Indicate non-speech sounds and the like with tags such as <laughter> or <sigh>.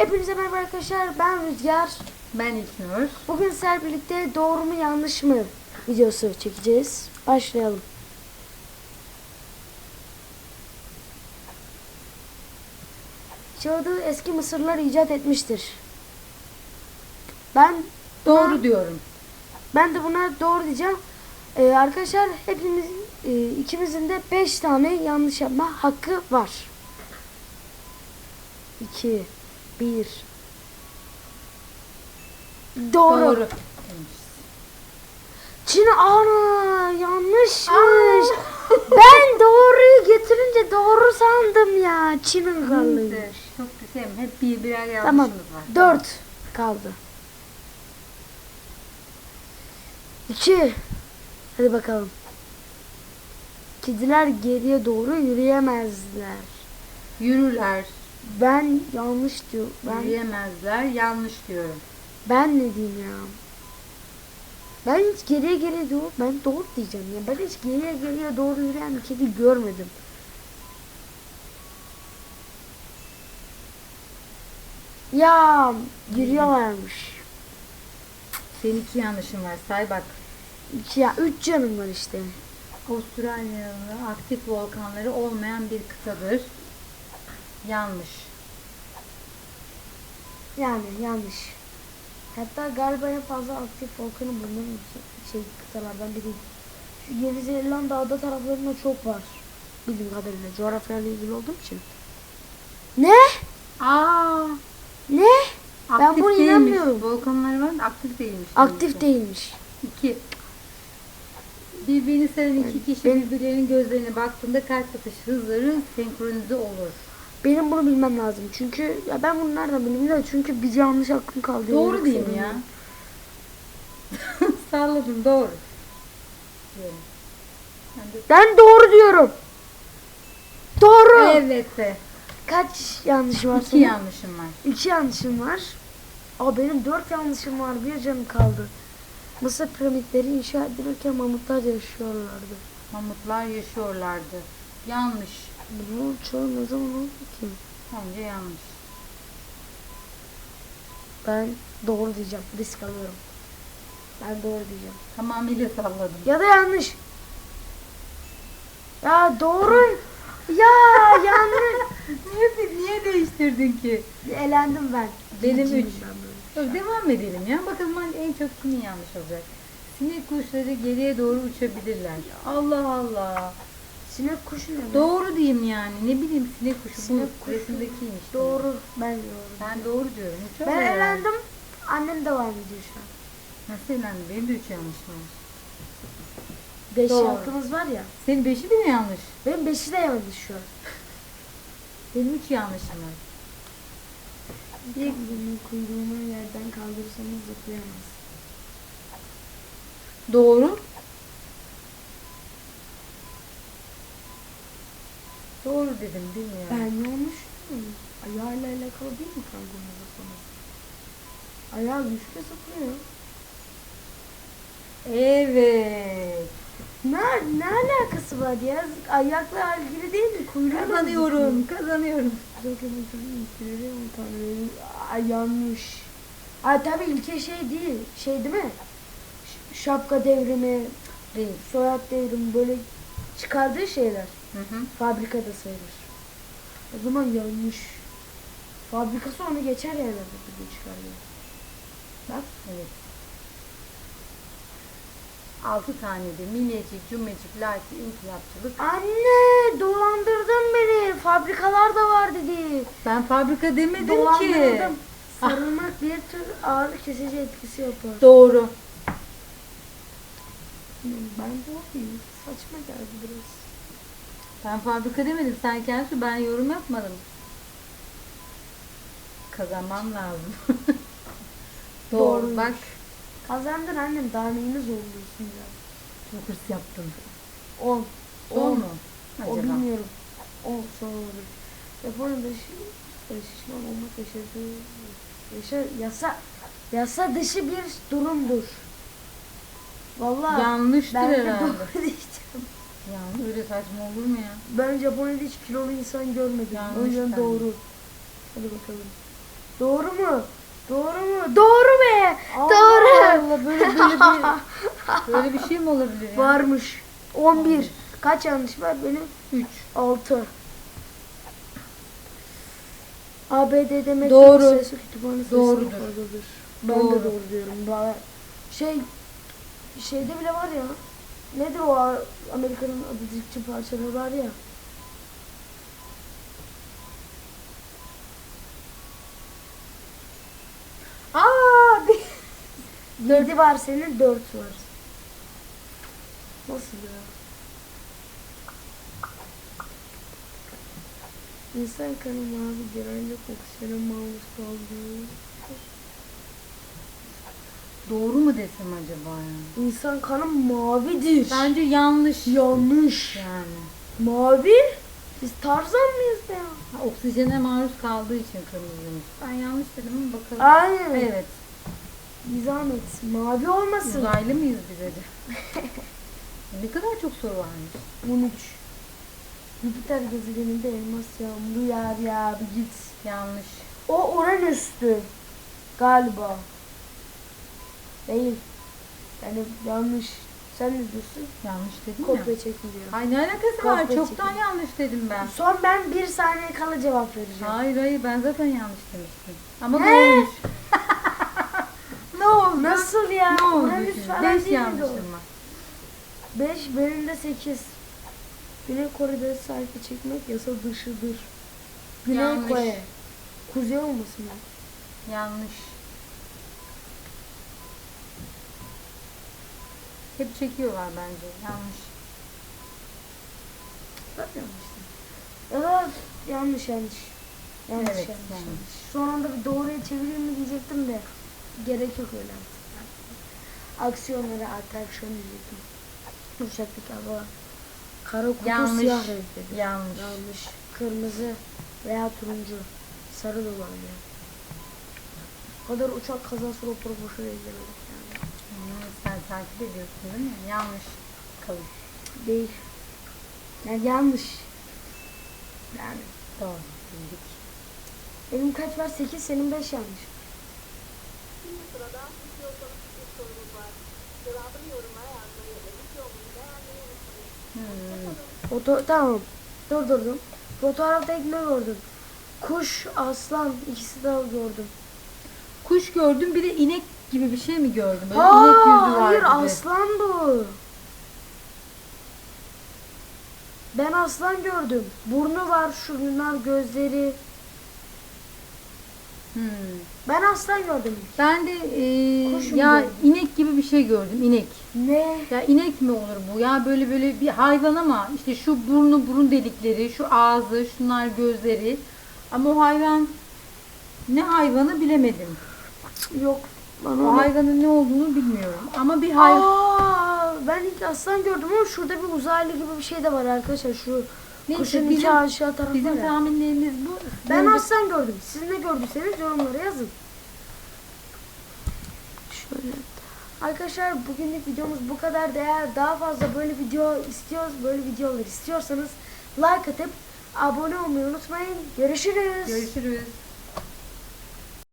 Hepinize merhaba arkadaşlar. Ben Rüzgar. Ben İlknur. Bugün sizlerle birlikte doğru mu yanlış mı videosu çekeceğiz. Başlayalım. Çağda eski Mısırlılar icat etmiştir. Ben Doğru diyorum. ben de buna doğru diyeceğim. Ee, arkadaşlar hepimiz e, ikimizin de 5 tane yanlış yapma hakkı var. 2 1 Doğru. Doğru. Çin ana yanlışmış. ben doğruyu getirince doğru sandım ya. Çin'in krallıymış. Neyse, Çok güzel. Hep bir birer yanlışımız Tamam. var. Dört kaldı. İki. Hadi bakalım. Kediler geriye doğru yürüyemezler. Yürürler. Ben yanlış diyor. Ben Yürüyemezler. Yanlış diyorum. ben ne diyeyim ya? Ben hiç geriye geriye doğru ben doğru diyeceğim ya. Ben hiç geriye geriye doğru yürüyen bir kedi görmedim. Ya yürüyorlarmış. Senin iki yanlışın var. Say bak. İki ya üç canım var işte. Avustralya'nın aktif volkanları olmayan bir kıtadır. Yanlış. Yani yanlış. Hatta galiba en fazla aktif volkanı bulunan şey kıtalardan biri. Şu Yeni Zelanda ada taraflarında çok var. Bildiğim kadarıyla coğrafyayla ilgili olduğum için. Ne? Aa, Ne? Ben aktif buna değilmiş. inanmıyorum. Volkanları var aktif değilmiş. Aktif demek ki. değilmiş. İki. Birbirini seven iki kişi Ben- birbirlerinin gözlerine baktığında kalp atış hızları senkronize olur. Benim bunu bilmem lazım. Çünkü ya ben bunu nereden bileyim de çünkü bir yanlış aklım kaldı. Doğru diyeyim ya. yok. <laughs> Salladım doğru. Diyorum. Ben doğru diyorum. Doğru. Evet be. Kaç yanlış var İki senin? yanlışım var. İki yanlışım var. Aa benim dört yanlışım var. Bir canım kaldı. Mısır piramitleri inşa edilirken mamutlar yaşıyorlardı. Mamutlar yaşıyorlardı. Yanlış. Bunu çoğu ne zaman oldu ki? Bence yanlış. Ben doğru diyeceğim. Risk alıyorum. Ben doğru diyeceğim. Tamamıyla salladım. Ya da yanlış. Ya doğru. Ya yanlış. <laughs> niye, niye değiştirdin ki? Elendim ben. Benim İkinciyim üç. ben. Dur, devam edelim ya. Bakalım en çok kimin yanlış olacak. Sinek kuşları geriye doğru uçabilirler. Allah Allah. Sinek kuşu ne? be? Doğru diyeyim yani. Ne bileyim sinek kuşu. Sinek bu kuşu. resimdekiymiş. Doğru. Ben doğru. Ben doğru diyorum. Hiç Ben öyle yani. elendim. Annem devam ediyor şu an. Nasıl eğlendin? Benim de üç yanlışım var. Beş Doğru. hakkımız var ya. Senin beşi bile yanlış. Benim beşi de yanlış şu an. <laughs> Benim üç yanlışım var. Bir bunu kuyruğunu yerden kaldırırsanız zıplayamaz. Doğru. Doğru dedim bilmiyorum. Ben yanlış mı? Ayağıyla alakalı değil mi kangurun zıplaması? Ayağı güçlü zıplıyor. Evet. Ne, ne alakası var ya? Ayakla ilgili değil mi? Kuyruğuyla mı Kazanıyorum. Kazanıyorum. Ay yanlış. Ay tabii ilke şey değil. Şey değil mi? Şapka devrimi, Değil. soyad devrimi böyle çıkardığı şeyler. Hı hı. Fabrikada sayılır. O zaman yanlış. Fabrikası onu geçer yerlerde bir çıkarıyor. Bak. Evet. Altı tane de milecik, cümlecik, laki, inkılapçılık. Anne dolandırdın beni. Fabrikalar da var dedi. Ben fabrika demedim ki. Dolandırıldım. Sarılmak bir tür ağrı kesici etkisi yapar. Doğru. Ben doğruyum. Saçma geldi biraz. Ben fabrika demedim. Sen kendisi ben yorum yapmadım. Kazanmam lazım. <laughs> Doğru. Bak. Kazandın annem. Daha neyini zorluyorsun ya. Çok hırs yaptın. 10. Doğru mu? O Acaba? bilmiyorum. O sonra olur. Japonya'da şi- şişman olmak yaşadığı yaşa, yasa yasa dışı bir durumdur. Vallahi Yanlıştır ben de herhalde. <laughs> diyeceğim. Yani öyle saçma olur mu ya? Ben Japonya'da hiç kilolu insan görmedim. Yanlış o yüzden bence. doğru. Hadi bakalım. Doğru mu? Doğru mu? Doğru be. Doğru. Allah böyle böyle bir <laughs> böyle bir şey mi olabilir ya? Varmış. 11. Kaç yanlış var benim? 3. 6. ABD demek Doğru. Doğrudur. Ben Doğru. de doğru diyorum. Ba- Şey şeyde bile var ya. Nedir o Amerika'nın Atatürkçü parçaları var ya. Aa! 7 <laughs> var senin 4 var. Nasıl ya? İnsan kanı mavidir ancak oksijene maruz kaldığı. Doğru desem acaba ya? İnsan kanı mavidir. Bence yanlış. Yanlış. Yani. Mavi? Biz Tarzan mıyız ya? Ha, Oksijene maruz kaldığı için kırmızıymış. Ben yanlış dedim ama bakalım. Aynen. Evet. Bir zahmet. Mavi olmasın. Uzaylı mıyız bize de? <laughs> ne kadar çok soru varmış. 13. Jüpiter gezegeninde elmas yağmuru yağar ya bir git. Yanlış. O Uranüs'tü. Galiba. Değil. Yani yanlış. Sen ne diyorsun? Yanlış dedim Kopya ya. çekiliyor. Ay ne alakası var? Kopya Çoktan çekiyor. yanlış dedim ben. Son ben bir saniye kala cevap vereceğim. Hayır hayır ben zaten yanlış demiştim. Ama Ne? doğruymuş. <laughs> ne oldu? Nasıl ya? Ne oldu Uranüs şimdi? falan Beş değil miydi o? yanlışım var. 5 benim de 8. Güney Kore'de selfie çekmek yasa dışıdır. Güney Yanlış. Kore. Kuzey olmasın ya. Yanlış. Hep çekiyorlar bence. Yanlış. Bak yanlış. Ya da yanlış yanlış. Yanlış Evet, yanlış, yanlış. yanlış. Son anda bir doğruya çevireyim mi diyecektim de gerek yok öyle artık. Aksiyonlara atraksiyon diyecektim. Uçaktaki hava. Kara kutu Yanlış. siyah renktedir. Yanlış. Yanlış. Kırmızı veya turuncu. Sarı da olabilir. O kadar uçak kazası rapor boşuna sen takip ediyorsun değil mi? Yanlış. Kalın. Değil. Yani yanlış. Yani. Doğru. Bildik. Benim kaç var? 8, senin 5 yanlış. Şimdi sırada istiyorsanız bir sorumuz var. Cevabını yorumlara yazmayı ve videomuzu beğenmeyi unutmayın. Hmm. Foto tamam. Durdurdum. Fotoğrafta ne gördüm? Kuş, aslan ikisi de gördüm. Kuş gördüm bir de inek gibi bir şey mi gördüm? Böyle inek yüzü var hayır gibi. aslan bu. Ben aslan gördüm. Burnu var, şunlar gözleri. Hmm. Ben aslan gördüm. Ben de e, ya gördün? inek gibi bir şey gördüm. inek. Ne? Ya inek mi olur bu? Ya böyle böyle bir hayvan ama işte şu burnu burun delikleri, şu ağzı, şunlar gözleri. Ama o hayvan ne hayvanı bilemedim. Yok. Ben O hayvanın ne olduğunu bilmiyorum. Ama bir hayvan. Aa, ben ilk aslan gördüm ama şurada bir uzaylı gibi bir şey de var arkadaşlar. Şu Neyse, kuşun bizim- iki aşağı tarafı Bizim var ya. tahminlerimiz bu. Ben Bence- aslan gördüm. Siz ne gördüyseniz yorumlara yazın. Şöyle. Arkadaşlar bugünlük videomuz bu kadar. Eğer daha fazla böyle video istiyoruz, böyle videolar istiyorsanız like atıp abone olmayı unutmayın. Görüşürüz. Görüşürüz.